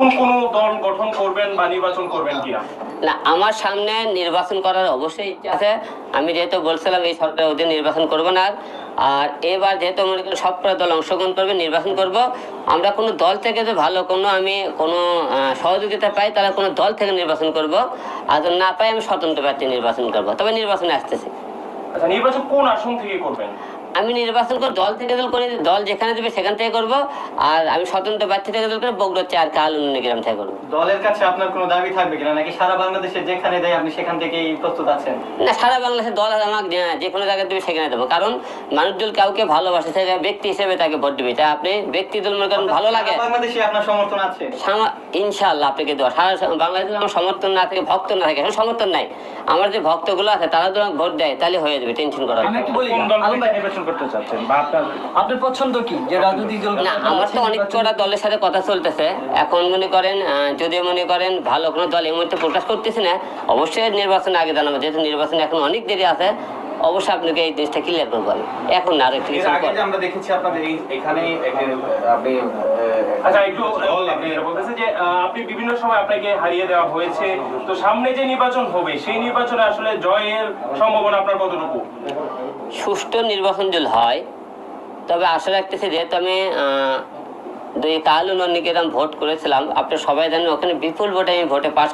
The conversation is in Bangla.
কোন কোন দল গঠন করবেন বা নির্বাচন করবেন কিনা? না আমার সামনে নির্বাচন করার অবশ্যই ইচ্ছা আছে। আমি যেহেতু বলছিলাম এই সরকারের অধীনে নির্বাচন করব না আর। এবার যেহেতু মনে করেন সব দল অংশগ্রহণ করবে নির্বাচন করব আমরা কোনো দল থেকে যে ভালো কোনো আমি কোনো সহযোগিতা পাই তাহলে কোনো দল থেকে নির্বাচন করব। আর যদি না পাই আমি স্বতন্ত্র প্রার্থী নির্বাচন করব। তবে নির্বাচনে আসতেছি। আচ্ছা নির্বাচন কোন আসন থেকে করবেন? আমি নির্বাচন করে দল থেকে দল করে দল যেখানে দেবে সেখান থেকে করব আর আমি স্বতন্ত্র প্রার্থী থেকে দল করে বগুড়া চার কাল গ্রাম থেকে করব। দলের কাছে আপনার কোনো দাবি থাকবে কিনা? নাকি সারা বাংলাদেশে যেখানে দেয় আপনি সেখান থেকেই প্রস্তুত আছেন? না সারা বাংলাদেশের দল আমাকে যে- যে কোনো জায়গায় দেবে সেখানে দেবো। কারণ মানুষজন কাউকে ভালোবাসে সে ব্যক্তি হিসেবে তাকে ভোট দিবে। তা আপনি ব্যক্তি দল মনে করেন ভালো লাগে। বাংলাদেশে আপনার সমর্থন আছে? ইনশাআল্লাহ আপনাকে দেওয়া সারা বাংলাদেশে আমার সমর্থন না থাকে ভক্ত না থাকে। এখন সমর্থন নাই। আমার যে ভক্তগুলো আছে তারা তো আমাকে ভোট দেয় তাহলে হয়ে যাবে টেনশন করার নির্বাচন করতে চাচ্ছেন বা আপনার আপনার পছন্দ কি? যে রাজনৈতিক দল না আমার তো অনেক কটা দলের সাথে কথা চলতেছে। এখন মনে করেন আহ, যদি মনে করেন ভালো কোনো দল এই মুহূর্তে প্রকাশ করতেছি না অবশ্যই নির্বাচন আগে জানাব। যেহেতু নির্বাচন এখন অনেক দেরি আছে অবশ্যই আপনাকে এই জিনিসটা ক্লিয়ার করব আমি। এখন না আর একটু আমরা দেখেছি আপনাদের এখানে আপনি আচ্ছা একটু যেটা যে আপনি বিভিন্ন সময় আপনাকে হারিয়ে দেওয়া হয়েছে। তো সামনে যে নির্বাচন হবে, সেই নির্বাচনে আসলে জয়ের সম্ভাবনা আপনার কতটুকু? সুষ্ঠু নির্বাচন যদি হয়, তবে আশা রাখতেছি যেহেতু আমি দুই কাল উন্নয়ন ভোট করেছিলাম, আপনি সবাই জানেন ওখানে বিপুল ভোটে আমি ভোটে পাস